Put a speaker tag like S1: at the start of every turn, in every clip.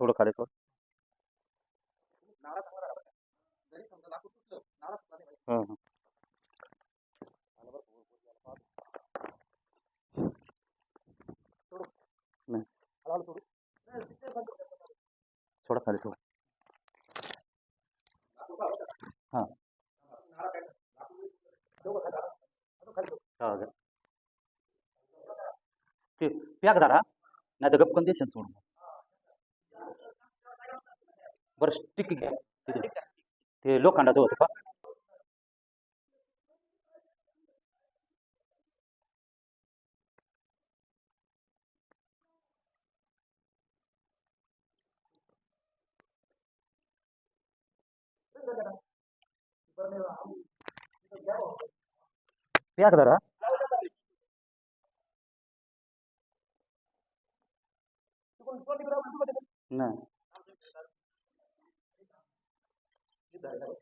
S1: थोडं खाली सोड हं, हं. नाही. थोडं खाली सोड हां. हा, घ्या. ते पॅक धरा नाही तर गपकन देशील सोडून बरं स्टिक घ्या तिथे. ते लोखंडाचं होतं का? पॅक धरा नाही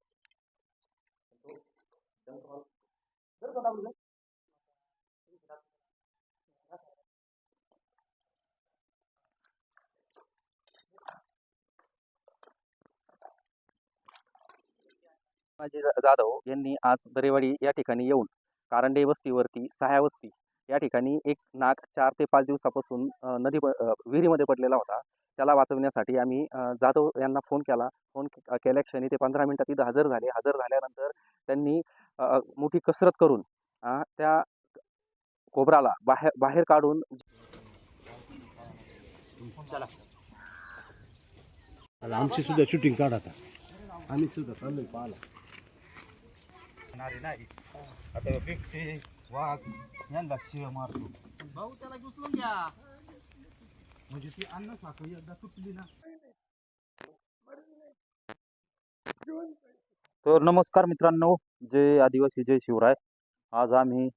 S1: संभाजी जा- जाधव यांनी आज दरेवाडी या ठिकाणी येऊन कारंडे वस्तीवरती सहाया वस्ती या ठिकाणी एक नाग चार ते पाच दिवसापासून नदी विहिरीमध्ये पडलेला होता. त्याला वाचवण्यासाठी आम्ही जाधव यांना फोन केला. फोन केल्या क्षणी ते पंधरा मिनिटात तिथं हजर झाले. हजर झाल्यानंतर त्यांनी मोठी कसरत करून त्या कोबराला बाहेर बाहेर काढून
S2: आमची सुद्धा शूटिंग काढ आता. आम्ही सुद्धा चाललोय
S1: बिबटे वाघ यांना शिळ मारतो.
S3: भाऊ त्याला उचलून घ्या.
S2: म्हणजे ती अन्न साखळी एकदा तुटली ना.
S1: तर नमस्कार मित्रांनो जय आदिवासी जय शिवराय. आज आम्ही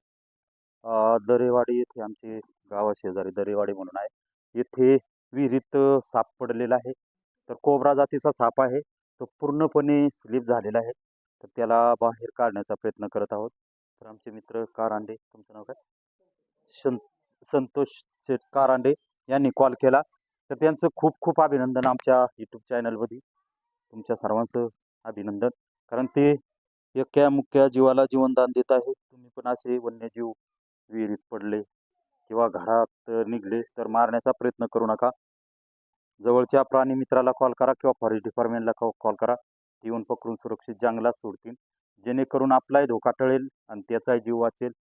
S1: दरेवाडी येथे आमचे गावाशेजारी दरेवाडी म्हणून आहे. येथे विहिरीत साप पडलेला आहे. तर कोबरा जातीचा साप आहे. तो पूर्णपणे स्लिप झालेला आहे. तर त्याला बाहेर काढण्याचा प्रयत्न करत आहोत. तर आमचे मित्र कारांडे तुमचं नाव काय? सं संतोष शेठ कारांडे यांनी कॉल केला. तर त्यांचं खूप खूप अभिनंदन आमच्या यूट्यूब चॅनलमध्ये तुमच्या सर्वांचं अभिनंदन. कारण ते एक्या मुक्या जीवाला जीवनदान देत आहे तुम्ही पण असे वन्यजीव विहिरीत पडले किंवा घरात निघले तर मारण्याचा प्रयत्न करू नका. जवळच्या प्राणी मित्राला कॉल करा किंवा फॉरेस्ट डिपार्टमेंटला कॉल करा. ते येऊन पकडून सुरक्षित जंगलात सोडतील. जेणेकरून आपलाही धोका टळेल आणि त्याचाही जीव वाचेल.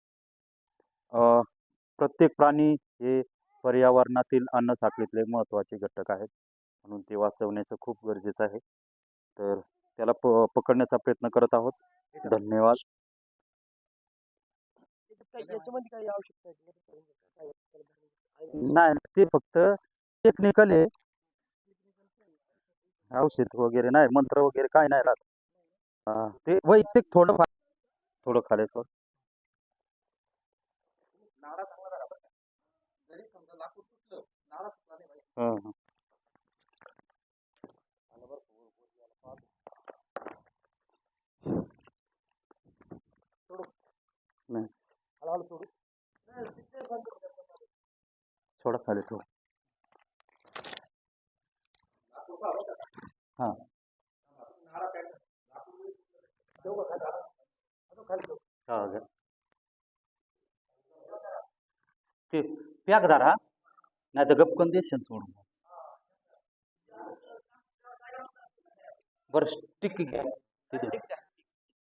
S1: अ, प्रत्येक प्राणी हे पर्यावरणातील अन्न साखळीतले महत्त्वाचे घटक आहेत. म्हणून ते वाचवण्याचं खूप गरजेचं आहे. तर त्याला प पकडण्याचा प्रयत्न करत आहोत. धन्यवाद. नाही ते फक्त टेक्निकल आहे. औषध वगैरे नाही मंत्र वगैरे काय नाही राहत. हा, ते वैयक्तिक थोडं फार थोडं खाली थोडं हं, हं. नाही. थोडं खाली थोडं हां. ते पॅक धरा नाही तर गपकन देशील सोडून बरं स्टिक घ्या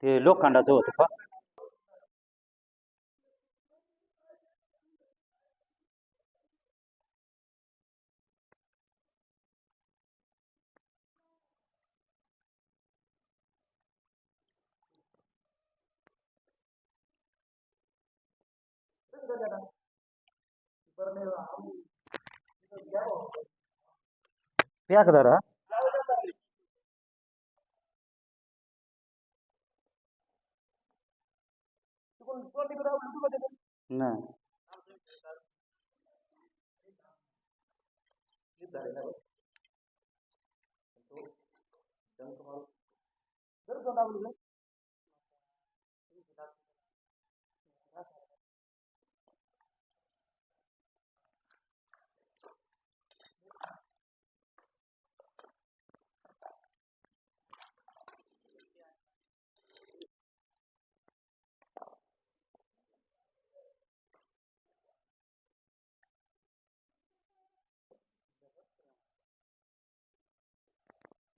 S1: ते लोखंडाचं होतं का చెప్తా కదా ಯಾಕದಾರ ಜಂಕಮಾಲ್ ಜಂಕಮಾಲ್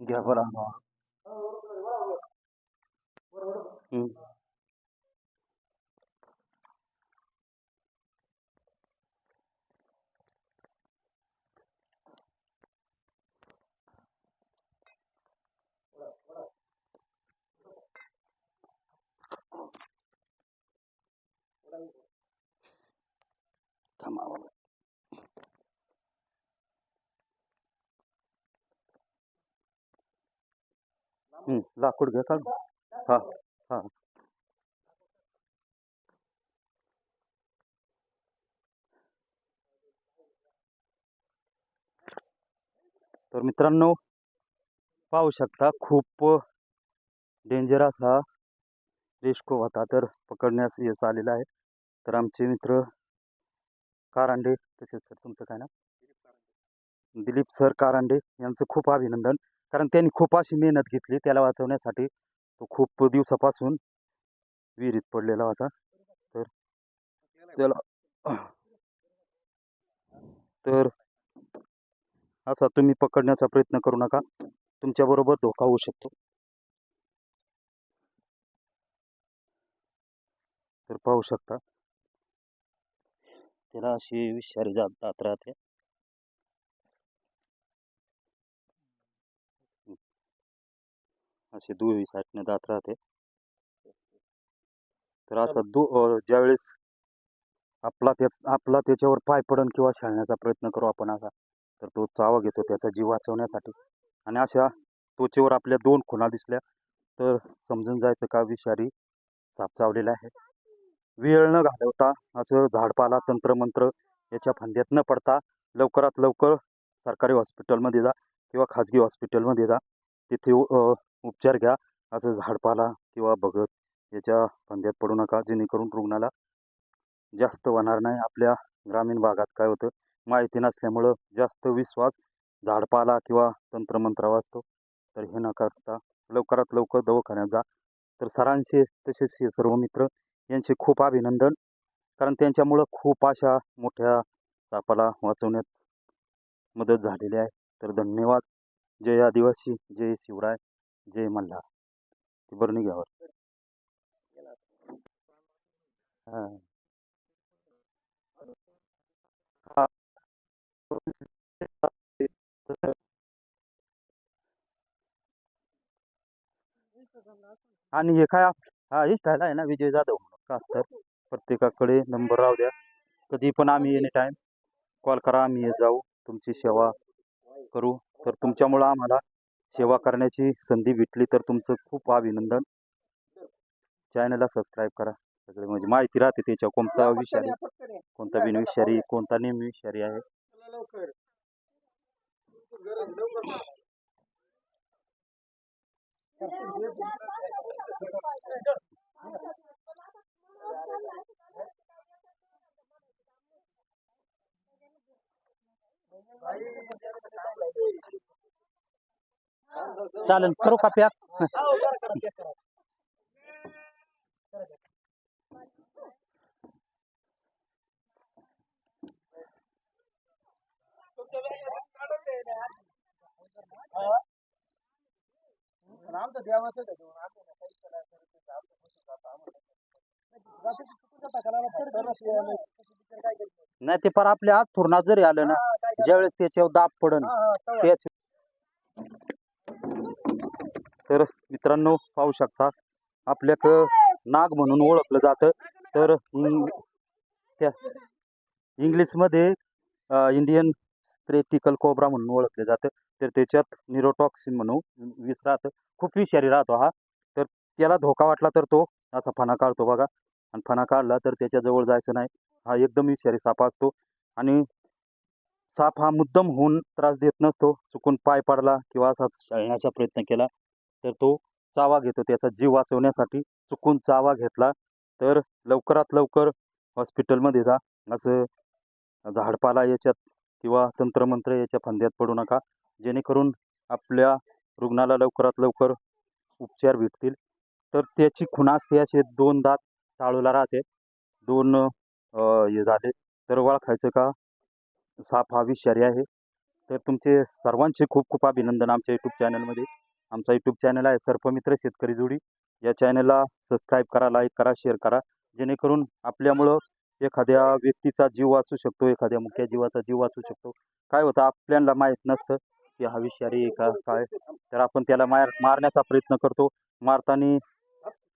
S1: घ्या बरं हम्म. थांबा बाबा. हम्म, लाकूड घ्या का हा हा. तर मित्रांनो पाहू शकता खूप डेंजरस हा रेस्को होता तर पकडण्यास यश आलेला आहे. तर आमचे मित्र कारांडे तसेच सर तुमचं काय ना दिलीप सर कारांडे यांचं खूप अभिनंदन. कारण त्यांनी खूप अशी मेहनत घेतली त्याला वाचवण्यासाठी. तो खूप दिवसापासून विहिरीत पडलेला होता. तर त्याला तर असा तुम्ही पकडण्याचा प्रयत्न करू नका. तुमच्याबरोबर धोका होऊ शकतो. तर पाहू शकता. त्याला अशी विषारी जात जात राहते. असे दुई साईडने जात राहते. तर आता दु ज्यावेळेस आपला त्याच आपला त्याच्यावर पाय पडन किंवा शाळण्याचा प्रयत्न करू आपण असा तर तो चावा घेतो त्याचा जीव वाचवण्यासाठी. आणि अशा त्वचेवर आपल्या दोन खुणा दिसल्या तर समजून जायचं का विषारी साप चावलेला आहे. वेळ न घालवता असं झाडपाला तंत्रमंत्र याच्या फंद्यात न पडता लवकरात लवकर सरकारी हॉस्पिटलमध्ये जा किंवा खाजगी हॉस्पिटलमध्ये जा. तिथे उपचार घ्या असं झाडपाला किंवा बघत याच्या फंद्यात पडू नका जेणेकरून रुग्णाला जास्त होणार नाही. आपल्या ग्रामीण भागात काय होतं माहिती नसल्यामुळं जास्त विश्वास झाडपाला किंवा तंत्रमंत्रावर असतो. तर हे न करता लवकरात लवकर दवाखान्यात जा. तर सरांचे तसेच हे सर्व मित्र यांचे खूप अभिनंदन. कारण त्यांच्यामुळं खूप अशा मोठ्या सापाला वाचवण्यात मदत झालेली आहे. तर धन्यवाद. जय आदिवासी जय शिवराय. जय मल्हार. ती हा. हा. आणि हे काय आप- हा इंस्टाला आहे ना विजय जाधव का तर प्रत्येकाकडे नंबर राहू द्या. कधी पण आम्ही एनी टाईम कॉल करा आम्ही येत जाऊ. तुमची सेवा करू. तर तुमच्यामुळं आम्हाला सेवा करण्याची संधी भेटली तर तुमचं खूप अभिनंदन. चॅनलला सबस्क्राईब करा. सगळे म्हणजे माहिती राहते त्याच्या कोणता विषारी कोणता बिनविषारी कोणता नेहमी आहे? चालेल करू का पॅक
S3: आमचं देवाचं?
S1: नाही ते पर आपल्या हात थोरणात जरी आलं ना? ज्यावेळेस त्याच्यावर दाब पडन. त्याच तर मित्रांनो पाहू शकता आपल्याक नाग म्हणून ओळखलं जातं. तर इंग- त्या इंग्लिशमध्ये इंडियन स्प्रेटिकल कोब्रा म्हणून ओळखलं जातं. तर त्याच्यात निरोटॉक्सिन म्हणून विष राहतं. खूप विषारी राहतो हा. तर त्याला धोका वाटला तर तो असा फणा काढतो बघा. आणि फणा काढला तर त्याच्याजवळ जायचं नाही. हा एकदम विषारी साप असतो. आणि साप हा मुद्दम होऊन त्रास देत नसतो. चुकून पाय पडला किंवा असा शाळण्याचा प्रयत्न केला. तर तो चावा घेतो. त्याचा जीव वाचवण्यासाठी चुकून चावा घेतला तर लवकरात लवकर हॉस्पिटलमध्ये जा. असं झाडपाला याच्यात किंवा तंत्रमंत्र याच्या फंद्यात पडू नका. जेणेकरून आपल्या रुग्णाला लवकरात लवकर उपचार भेटतील. तर त्याची खुणा असते असे दोन दात टाळूला राहते. दोन हे झाले. तर ओळखायचं का? साप हा विषारी आहे. तर तुमचे सर्वांचे खूप खूप अभिनंदन आमच्या यूट्यूब चॅनलमध्ये आमचा यूट्यूब चॅनल आहे सर्पमित्र शेतकरी जोडी. या चॅनलला सबस्क्राईब करा लाईक करा शेअर करा. जेणेकरून आपल्यामुळं एखाद्या व्यक्तीचा जीव वाचू शकतो एखाद्या मुख्य जीवाचा जीव वाचू शकतो. काय होतं आपल्याला माहीत नसतं की हा विषारी आहे का काय. तर आपण त्याला मार मारण्याचा प्रयत्न करतो. मारताना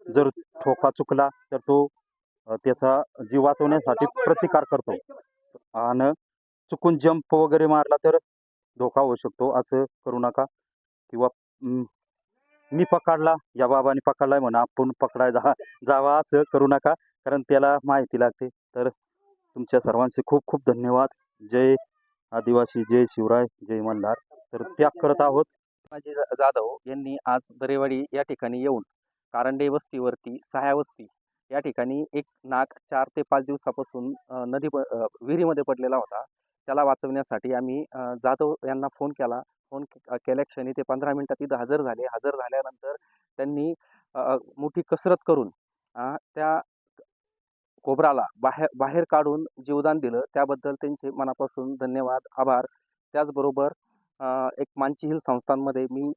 S1: जर ठोका चुकला तर तो त्याचा जीव वाचवण्यासाठी प्रतिकार करतो. आणि चुकून जंप वगैरे मारला तर धोका होऊ शकतो. असं करू नका. किंवा मी पकडला. या बाबाने पकडलाय म्हणा. आपण पकडाय जा जावा असं करू नका. कारण त्याला माहिती लागते. तर तुमच्या सर्वांचे खूप खूप धन्यवाद. जय आदिवासी जय शिवराय जय मल्हार. तर त्याग करत आहोत.
S4: माझे जाधव यांनी आज दरेवाडी या ठिकाणी येऊन कारंडे वस्तीवरती सहाया वस्ती या ठिकाणी एक नाग चार ते पाच दिवसापासून नदी प- विहिरीमध्ये पडलेला होता. त्याला वाचवण्यासाठी आम्ही जाधव यांना फोन केला. फोन के- केल्या क्षणी ते पंधरा मिनटात तिथं हजर झाले. हजर झाल्यानंतर त्यांनी मोठी कसरत करून त्या कोबराला बाहेर बाहेर काढून जीवदान दिलं. त्याबद्दल त्यांचे मनापासून धन्यवाद आभार. त्याचबरोबर एक मानची हिल संस्थांमध्ये मी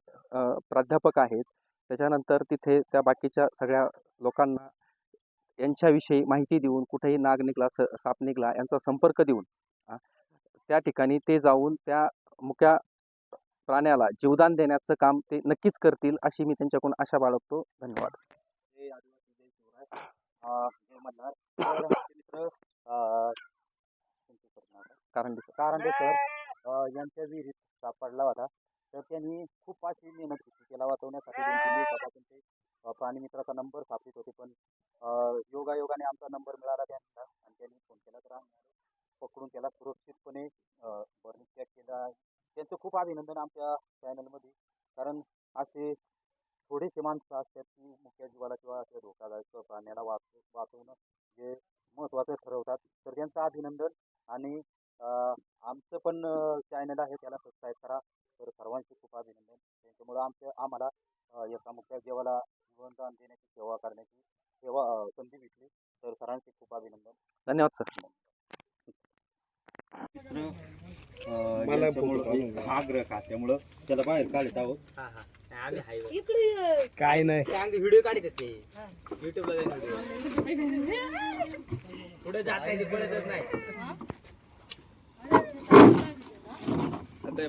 S4: प्राध्यापक आहेत. त्याच्यानंतर तिथे त्या बाकीच्या सगळ्या लोकांना यांच्याविषयी माहिती देऊन कुठेही नाग निघला स साप निघला यांचा संपर्क देऊन त्या ठिकाणी ते जाऊन त्या मुक्या प्राण्याला जीवदान देण्याचं काम ते नक्कीच करतील अशी मी त्यांच्याकडून आशा बाळगतो. धन्यवाद? कारण
S1: कारंडे सर यांच्या विहिरीत सापडला होता. तर त्यांनी खूप अशी मेहनत केली त्याला वाचवण्यासाठी दोन तीन दिवसापासून ते अं, प्राणीमित्राचा नंबर सापडत होते. पण योगायोगाने आमचा नंबर मिळाला त्यांना आणि त्यांनी फोन केला तर. पकडून त्याला सुरक्षितपणे बर्निंग केला. आहे त्यांचं खूप अभिनंदन आमच्या चॅनलमध्ये कारण असे थोडेसे माणसं असतात की मुख्य जीवाला किंवा असे धोकादायक प्राण्याला वाच वाचवणं जे महत्त्वाचं ठरवतात. तर त्यांचं अभिनंदन आणि आमचं पण चॅनल आहे त्याला सबस्क्राईब करा. तर सर्वांचे खूप अभिनंदन. त्यांच्यामुळं आमच्या आम्हाला एका मुख्य जीवाला जीवनदान देण्याची सेवा करण्याची सेवा संधी भेटली. तर सरांचे खूप अभिनंदन.
S4: धन्यवाद सर.
S1: का त्यामुळं त्याला बाहेर काढत आहोत.
S2: काय नाही.
S3: व्हिडिओ काढत ते. युट्यूबला पुढे जात नाही पुढे नाही. ते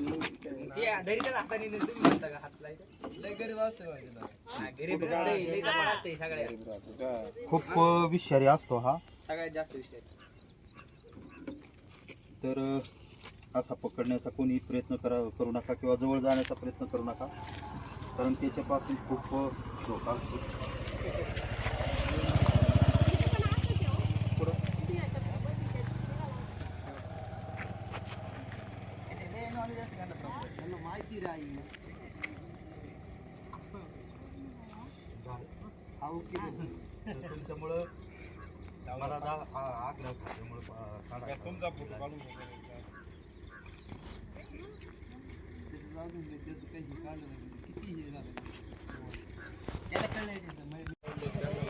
S3: धरीतच हाताने नाही, तुम्ही म्हणता का हात लावायचा? लय गरीब असते हा, गरीब असते लय जपान असते सगळ्यात
S1: खूप विषारी असतो हा.
S3: सगळ्यात जास्त विषय
S1: तर असा पकडण्याचा कोणी प्रयत्न करा करू नका किंवा जवळ जाण्याचा प्रयत्न करू नका कारण त्याच्यापासून खूप धोका असतो तुमच्यामुळं काढा.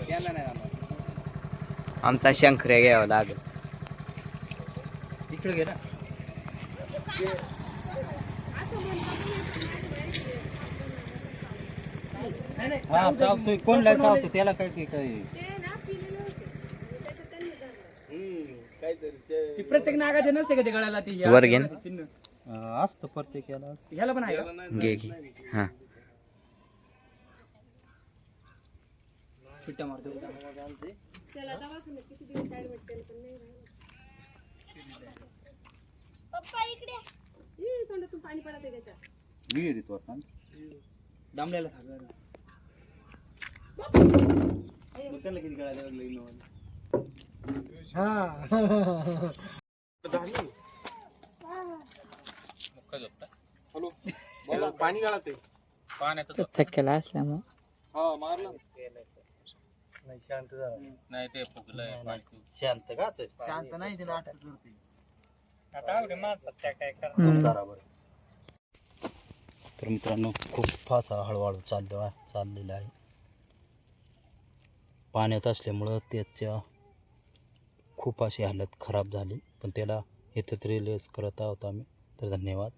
S3: त्यांना नाही आमचा शंकर्या घ्यावा लागेल
S1: इकडे घे ना. हा चालतोय. कोणला चालतो त्याला काय ते काय?
S3: ती प्रत्येक नागाचे नसते का ते गळाला ती?
S5: वर घे ना.
S3: चिन्ह?
S1: अ, असतं प्रत्येकाला
S3: ह्याला पण आहे का?
S5: घे घे. हा.
S3: सुट्ट्या मारतो
S6: आहे त्याच्यात.
S1: विहिरीत
S3: सांगा त्याला किती गळाला लागलं इनोव्हा
S5: थक्केला असल्यामुळे.
S1: शांत काच
S3: शांत नाही तिला
S1: तर मित्रांनो खूप फास हळूहळू चाललो आहे चाललेला आहे. पाण्यात असल्यामुळं त्याच्या खूप अशी हालत खराब झाली. पण त्याला इथं रिलीज करत आहोत आम्ही. तर धन्यवाद.